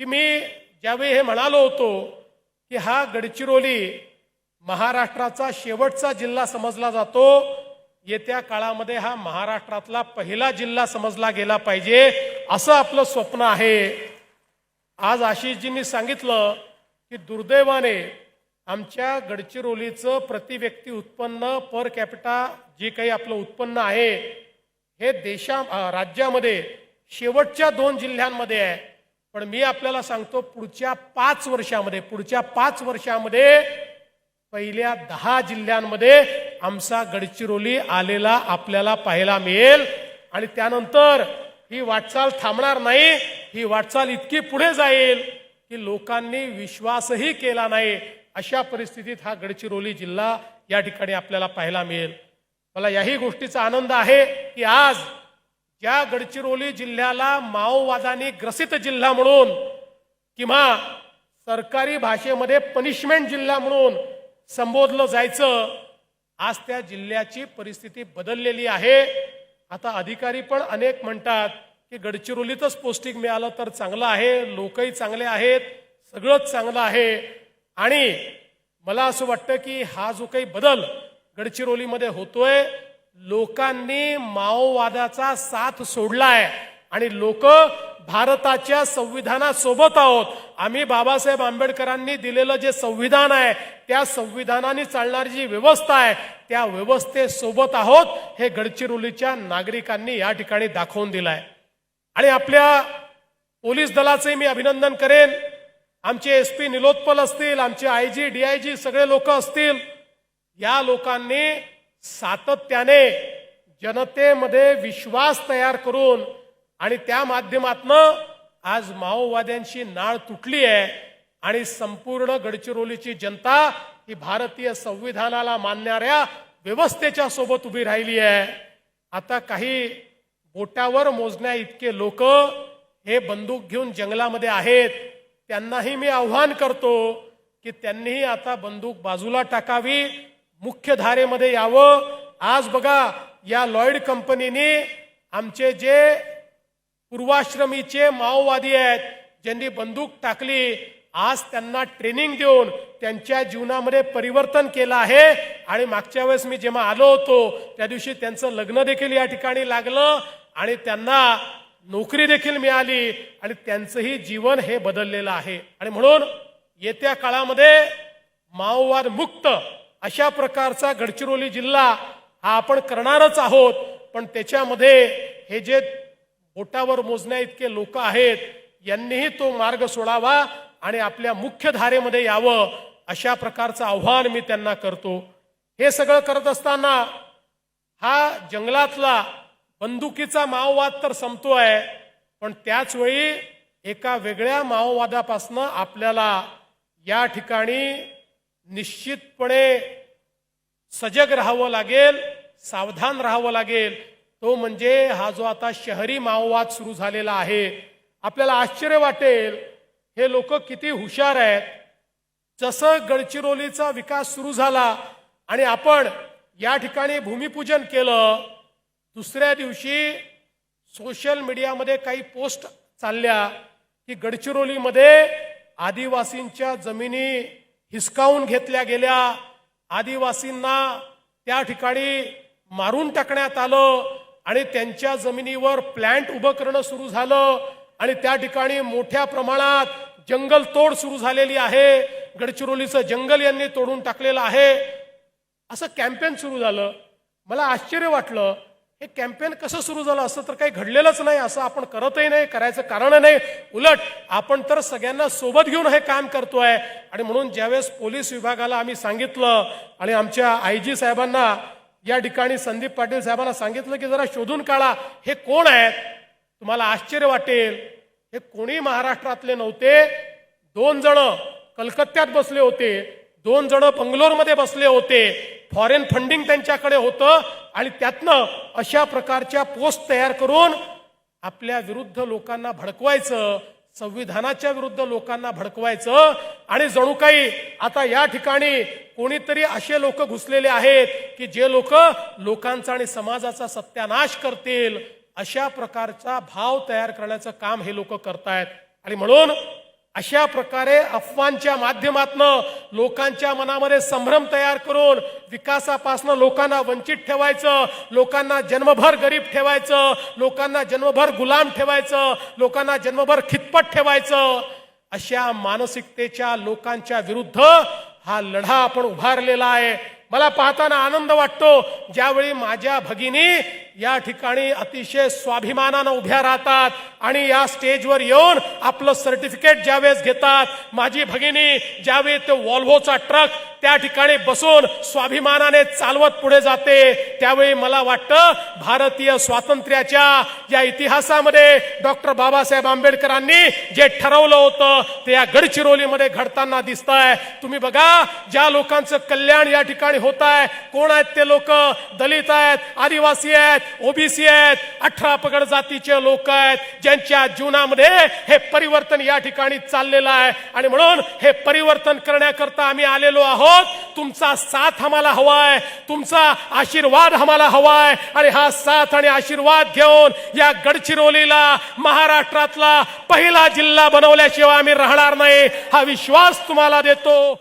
की मी ज्यावेळी हे म्हणालो होतो की हा गडचिरोली महाराष्ट्राचा शेवटचा जिल्हा समजला जातो येत्या काळामध्ये हा महाराष्ट्रातला पहिला जिल्हा समजला गेला पाहिजे असं आपलं स्वप्न आहे. आज आशिषजींनी सांगितलं की दुर्दैवाने आमच्या गडचिरोलीचं प्रति व्यक्ती उत्पन्न पर कॅपिटा जे काही आपलं उत्पन्न आहे हे देशा राज्यामध्ये शेवटच्या दोन जिल्ह्यांमध्ये आहे. पण मी आपल्याला सांगतो पुढच्या पाच वर्षामध्ये पुढच्या पाच वर्षामध्ये पहिल्या दहा जिल्ह्यांमध्ये आमचा गडचिरोली आलेला आपल्याला पाहायला मिळेल. आणि त्यानंतर ही वाटचाल थांबणार नाही ही वाटचाल इतकी पुढे जाईल की लोकांनी विश्वासही केला नाही. अशा परिस्थितीत हा गडचिरोली जिल्हा या ठिकाणी आपल्याला पाहायला मिळेल. मला याही गोष्टीचा आनंद आहे की आज ज्या गडचिरोली जिल्ह्याला माओवादाने ग्रसित जिल्हा म्हणून किंवा सरकारी भाषेमध्ये पनिशमेंट जिल्हा म्हणून संबोधलं जायचं आज त्या जिल्ह्याची परिस्थिती बदललेली आहे. आता अधिकारी पण अनेक म्हणतात की गडचिरोलीतच पोस्टिंग मिळालं तर चांगलं आहे लोकही चांगले आहेत सगळंच चांगलं आहे. आणि मला असं वाटतं की हा जो काही बदल गडचिरोलीमध्ये होतोय लोकांनी माओवादाचा साथ सोडलाय आणि लोक भारताच्या संविधानासोबत आहोत. आम्ही बाबासाहेब आंबेडकरांनी दिलेलं जे संविधान आहे त्या संविधानाने चालणारी जी व्यवस्था आहे त्या व्यवस्थेसोबत आहोत हे गडचिरोलीच्या नागरिकांनी या ठिकाणी दाखवून दिलंय. आणि आपल्या पोलीस दलाचे मी अभिनंदन करेन. आमचे एस पी निलोत्पल असतील आमचे I G D I G सगळे लोक असतील. या लोकांनी सातत्याने जनतेमध्ये विश्वास तयार करून आणि त्या माध्यमातनं आज माओवाद्यांची नाळ तुटली आहे आणि संपूर्ण गडचिरोलीची जनता ही भारतीय संविधानाला मानणाऱ्या व्यवस्थेच्या सोबत उभी राहिली आहे. आता काही बोटावर मोजण्या इतके लोक हे बंदूक घेऊन जंगलामध्ये आहेत. त्यांनाही मी आव्हान करतो की त्यांनीही आता बंदूक बाजूला टाकावी. मुख्य धारेमध्ये यावं. आज बघा या लॉईड कंपनीने आमचे जे पूर्वाश्रमीचे माओवादी आहेत ज्यांनी बंदूक टाकली आज त्यांना ट्रेनिंग देऊन त्यांच्या जीवनामध्ये परिवर्तन केलं आहे. आणि मागच्या वेळेस मी जेव्हा आलो होतो त्या दिवशी त्यांचं लग्न देखील या ठिकाणी लागलं आणि त्यांना नोकरी देखील मिळाली आणि त्यांचंही जीवन हे बदललेलं आहे. आणि म्हणून येत्या काळामध्ये माओवाद मुक्त अशा प्रकारचा गडचिरोली जिल्हा हा आपण करणारच आहोत. पण त्याच्यामध्ये हे जे बोटावर मोजण्या इतके लोक आहेत यांनीही तो मार्ग सोडावा आणि आपल्या मुख्य धारेमध्ये यावं अशा प्रकारचं आव्हान मी त्यांना करतो. हे सगळं करत असताना हा जंगलातला बंदुकीचा माओवाद तर संपतोय पण त्याचवेळी एका वेगळ्या माओवादापासनं आपल्याला या ठिकाणी निश्चितपणे सजग राहावं लागेल सावधान राहावं लागेल. तो म्हणजे हा जो आता शहरी माओवाद सुरू झालेला आहे आपल्याला आश्चर्य वाटेल हे लोक किती हुशार आहेत. जसं गडचिरोलीचा विकास सुरू झाला आणि आपण या ठिकाणी भूमिपूजन केलं दुसऱ्या दिवशी सोशल मीडियामध्ये काही पोस्ट चालल्या की गडचिरोलीमध्ये आदिवासींच्या जमिनी हिसकावून घेतल्या गेल्या आदिवासींना त्या ठिकाणी मारून टाकण्यात आलं आणि त्यांच्या जमिनीवर प्लॅन्ट उभं करणं सुरू झालं आणि त्या ठिकाणी मोठ्या प्रमाणात जंगल तोड सुरू झालेली आहे. गडचिरोलीचं जंगल यांनी तोडून टाकलेलं आहे. असं कॅम्पेन सुरू झालं. मला आश्चर्य वाटलं हे कॅम्पेन कसं सुरू झालं? असं तर काही घडलेलंच नाही. असं आपण करतही नाही करायचं कारण नाही. उलट आपण तर सगळ्यांना सोबत घेऊन हे काम करतोय. आणि म्हणून ज्यावेळेस पोलीस विभागाला आम्ही सांगितलं आणि आमच्या आय जी साहेबांना या ठिकाणी संदीप पाटील साहेबांना सांगितलं की जरा शोधून काढा. हे कोण आहेत? तुम्हाला आश्चर्य वाटेल. हे कोणी महाराष्ट्रातले नव्हते? दोन जण कलकत्त्यात बसले होते. दोन जण बंगलोरमध्ये बसले होते. फॉरेन फंडिंग त्यांच्याकडे होतं आणि त्यातनं अशा प्रकारच्या पोस्ट तयार करून आपल्या विरुद्ध लोकांना भडकवायचं संविधानाच्या विरुद्ध लोकांना भडकवायचं आणि जणू काही आता या ठिकाणी कोणीतरी असे लोक घुसलेले आहेत की जे लोक लोकांचा आणि समाजाचा सत्यानाश करतील अशा प्रकारचा भाव तयार करण्याचं काम हे लोक करतायत. आणि म्हणून अशा प्रकारे अफवांच्या माध्यमातनं लोकांच्या मनामध्ये संभ्रम तयार करून विकासापासनं लोकांना वंचित ठेवायचं लोकांना जन्मभर गरीब ठेवायचं लोकांना जन्मभर गुलाम ठेवायचं लोकांना जन्मभर खितपट ठेवायचं अशा मानसिकतेच्या लोकांच्या विरुद्ध हा लढा आपण उभारलेला आहे. मला पाहताना आनंद वाटतो ज्यावेळी माझ्या भगिनी या ठिकाणी अतिशय स्वाभिमानानं उभ्या राहतात आणि या स्टेजवर येऊन आपलं सर्टिफिकेट ज्यावेळेस घेतात माझी भगिनी ज्यावेळी ते वॉल्व्होचा ट्रक त्या ठिकाणी बसून स्वाभिमानाने चालवत पुढे जाते त्यावेळी मला वाटतं भारतीय स्वातंत्र्याच्या या इतिहासामध्ये डॉक्टर बाबासाहेब आंबेडकरांनी जे ठरवलं होतं ते या गडचिरोलीमध्ये घडताना दिसत आहे तुम्ही बघा ज्या लोकांचं कल्याण या ठिकाणी होत आहे कोण आहेत ते लोक? दलित आहेत आदिवासी आहेत आहेत ओबीसी आहेत अठरा पगड जातीचे लोक आहेत ज्यांच्या जीवनामध्ये हे परिवर्तन या ठिकाणी चाललेलं आहे. आणि म्हणून हे परिवर्तन करण्याकरता आम्ही आलेलो आहोत. तुमचा साथ आम्हाला हवाय. तुमचा आशीर्वाद आम्हाला हवाय. आणि हा साथ आणि आशीर्वाद घेऊन या गडचिरोलीला महाराष्ट्रातला पहिला जिल्हा बनवल्याशिवाय आम्ही राहणार नाही. हा विश्वास तुम्हाला देतो.